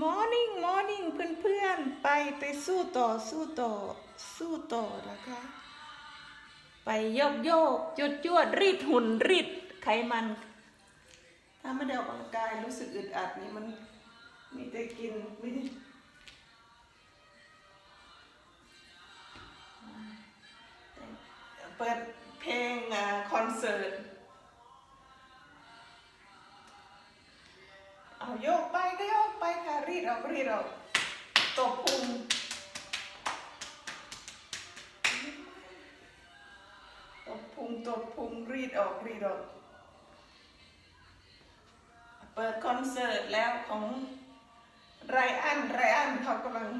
มอร์นิ่งมอร์นิ่งเพื่อนๆ ไปไปสู้ต่อสู้ต่อสู้ต่อนะคะ ไปโยกโยกจวดจวดรีดหุ่นรีดไขมัน ถ้าไม่ได้ออกกำลังกายรู้สึกอึดอัดนี่มันมีแต่กินไม่ได้เปิดเพลงคอนเสิร์ต อกรีดออกเปิดคอนเสิร์ตแล้วของไรอันไรอันเขากำลัง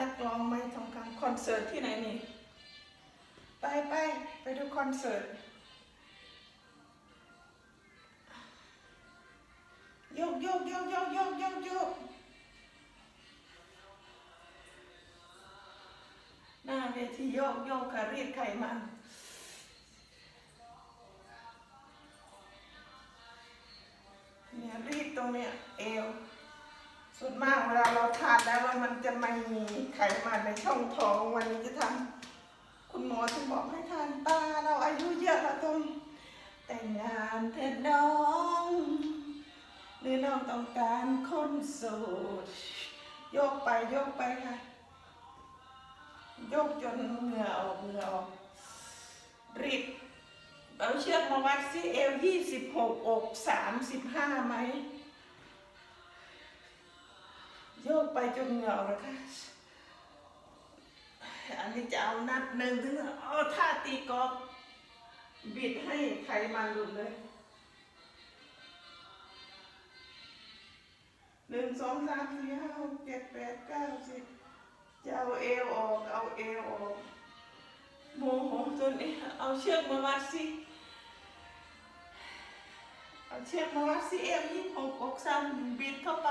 นักร้องไม่ทองคำคอนเสิร์ตที่ไหนนี่ ไปไปไปดูคอนเสิร์ต โยกโยกโยกโยกโยกโยกโยกหน้าเวทีโยกโยกค่ะรีดไขมันเนี่ยรีดตรงเนี้ยเอวสุดมากเวลาเราทานแล้วมันจะไม่มีไขมันในช่องท้องวันนี้จะทำคุณหมอถึงบอกให้ทานตาเราอายุเยอะแล้วต้องแต่งงานเถิดน้อง รือน้องต้องการคนโสด โยกไปโยกไปค่ะ โยกจนเหงื่อออกเหงื่อออกรีบเอาเชือกมาวัดซิเอวยี่สิบหกอกสามสิบห้าไหม โยกไปจนเหงื่อออกแล้วค่ะอันนี้จะเอานัดหนึ่งถึงเอาท่าตีกอล์ฟบิดให้ไขมันหลุดเลย หนึ่งสองสามสี่ห้าหกเจ็ดแปดเก้าสิบจะเอาเอวออกเอาเอวออกโมโหจนนี้เอาเชือกมาวัดสิเอาเชือกมาวัดสิเอวยี่หกอกซ้ำบิดเข้าไป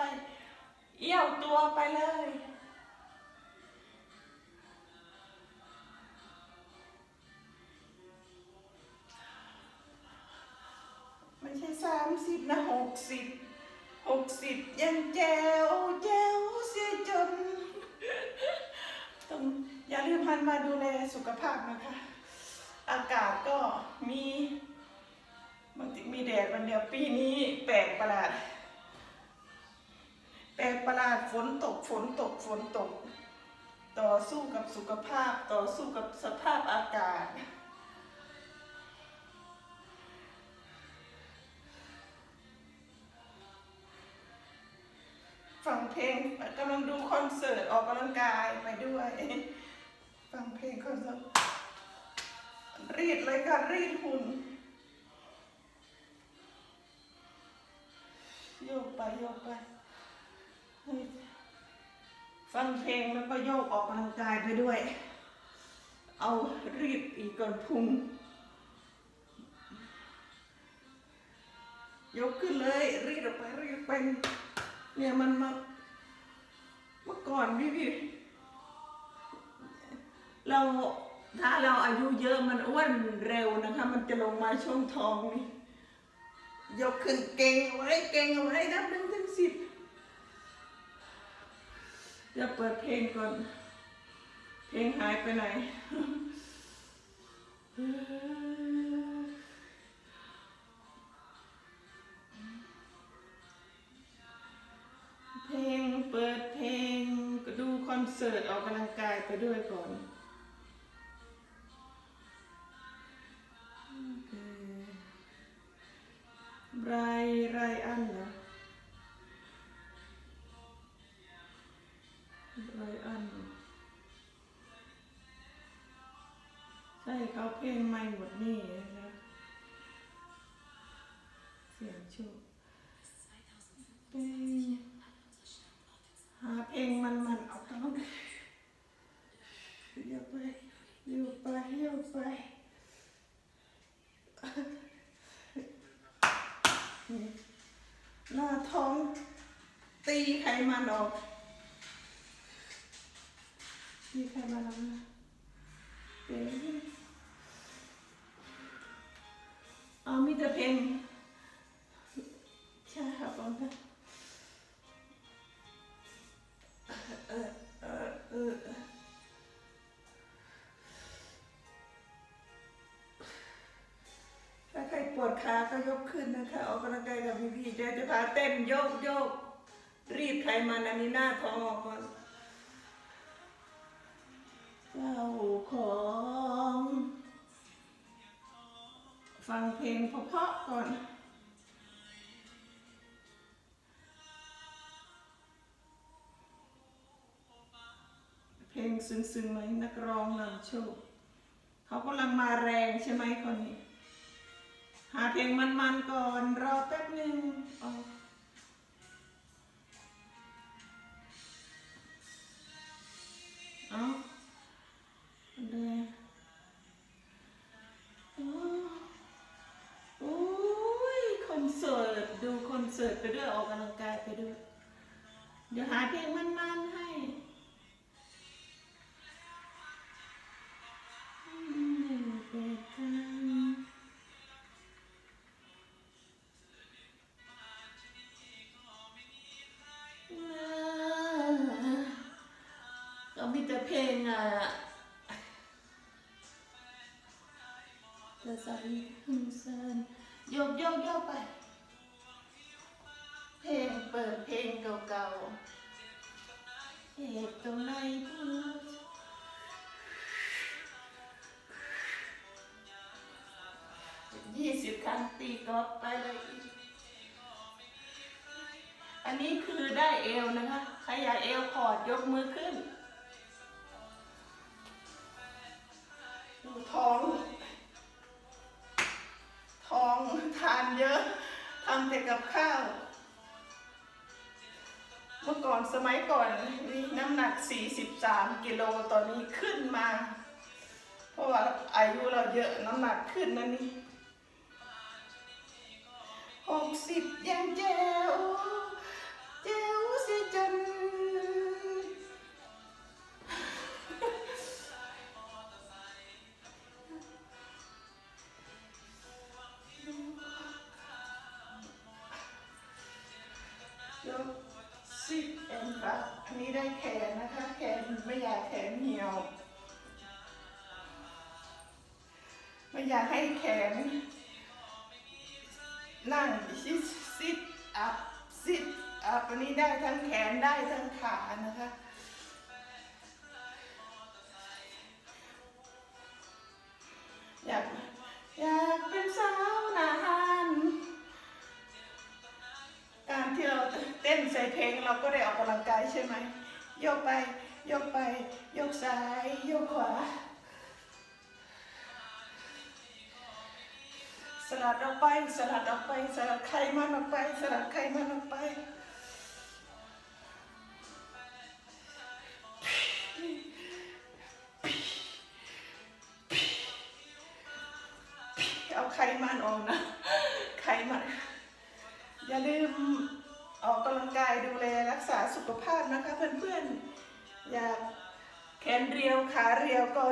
เอี่ยวตัวไปเลย กสิบยังแจวแจวเสียจน ต้องอย่าลืมพันมาดูแลสุขภาพนะคะ อากาศก็มีบางทีมีแดดวันเดียวปีนี้แปลกประหลาด แปลกประหลาดฝนตกฝนตกฝนตก ต่อสู้กับสุขภาพต่อสู้กับสภาพอากาศ อนเสิร์ตออกกำลังกายไปด้วย ฟังเพลงคอนเสิร์ตรีดเลยค่ะรีดหุ่นโยกไปโยกไป ฟังเพลงแล้วก็โยกออกกำลังกายไปด้วย เอารีดอีกก่อนพุงยกขึ้นเลยรีดออกไปรีดไปเนี่ยมันมา เมื่อก่อนพี่พี่เราถ้าเราอายุเยอะมันอ้วนเร็วนะคะ มันจะลงมาช่วงท้องนี่ยกขึ้นเก่งเอาไว้เก่งเอาไว้นับหนึ่งถึงสิบจะเปิดเพลงก่อน เพลงหายไปไหน ด้วยก่อนไรไรอันเหรอไรอันใช่เขาเพลงใหม่หมดนี่นะเสียงโชคเพลง หาเพลงมันมันๆเอาตลอดเลี้ยวไปเลี้ยวไปเลี้ยวไปนี่ หน้าท้อง ตีไขมันออกตีไขมันออกเดี๋ยวเอามีแต่เพลงใช่ค่ะตอนนี้ ขาก็ยกขึ้นนะคะออกกำลังกายกับพี่พี่ๆเดี๋ยวจะพาเต้นโยกโยกรีดไขมันอันนี้หน้าท้องออกก่อนเจ้าของ ฟังเพลงเพราะๆก่อนเพลงซึ้งๆไหมนักร้องนำโชคเขากำลังมาแรงใช่ไหมคนนี้ หาเพลงมันๆก่อน รอแป๊บหนึ่งเอาเอเลยอ๋อโอ้ยคอนเสิร์ต ดูคอนเสิร์ตไปด้วยออกกำลังกายไปด้วย เดี๋ยวหาเพลงมันๆ มีแต่เพลงอะจะใส่หุ่นเซินโยกโยกโยกไป เพลงเปิดเพลงเก่าๆเหตุตรงไหนพูดยี่สิบครั้งตีกอล์ฟไปเลยอันนี้คือได้เอวนะคะ ใครอยากเอวขอดยกมือขึ้น ท้อง ท้องทานเยอะทำแต่กับข้าว เมื่อก่อนสมัยก่อนนี่น้ำหนัก 43 กิโลตอนนี้ขึ้นมา เพราะว่าอายุเราเยอะน้ำหนักขึ้นนะนี่หกสิบยัง ยกสิบเอ็นครับอันนี้ได้แขนนะคะแขนไม่อยากแขนเหี่ยว ไม่อยากให้แขน นั่งซิดซิดอัพซิดอัพอันนี้ได้ทั้งแขนได้ทั้งขานะคะอยากอยากเป็นสาว นใส่เพลงเราก็ได้ออกกำลังกายใช่ไหมโยกไปโยกไปโยกซ้ายโยกขวา สลัดออกไปสลัดออกไป สลัดไขมันออกไป สลัดไขมันออกไปเอาไขมันออกนะไขมันอย่าลืม ออกกำลังกายดูแลรักษาสุขภาพนะคะเพื่อนๆ อยากแขนเรียวขาเรียวก็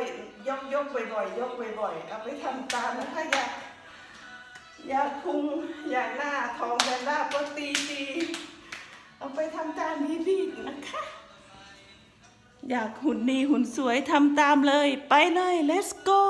ยกยกบ่อยๆ ยกบ่อยๆ เอาไปทำตามนะคะอยากอยากพุงอยากหน้าท้องอยากหน้าก็ตีตีเอาไปทำตามพี่ๆนะคะ อยากหุ่นดีหุ่นสวยทำตามเลยไปเลย let's go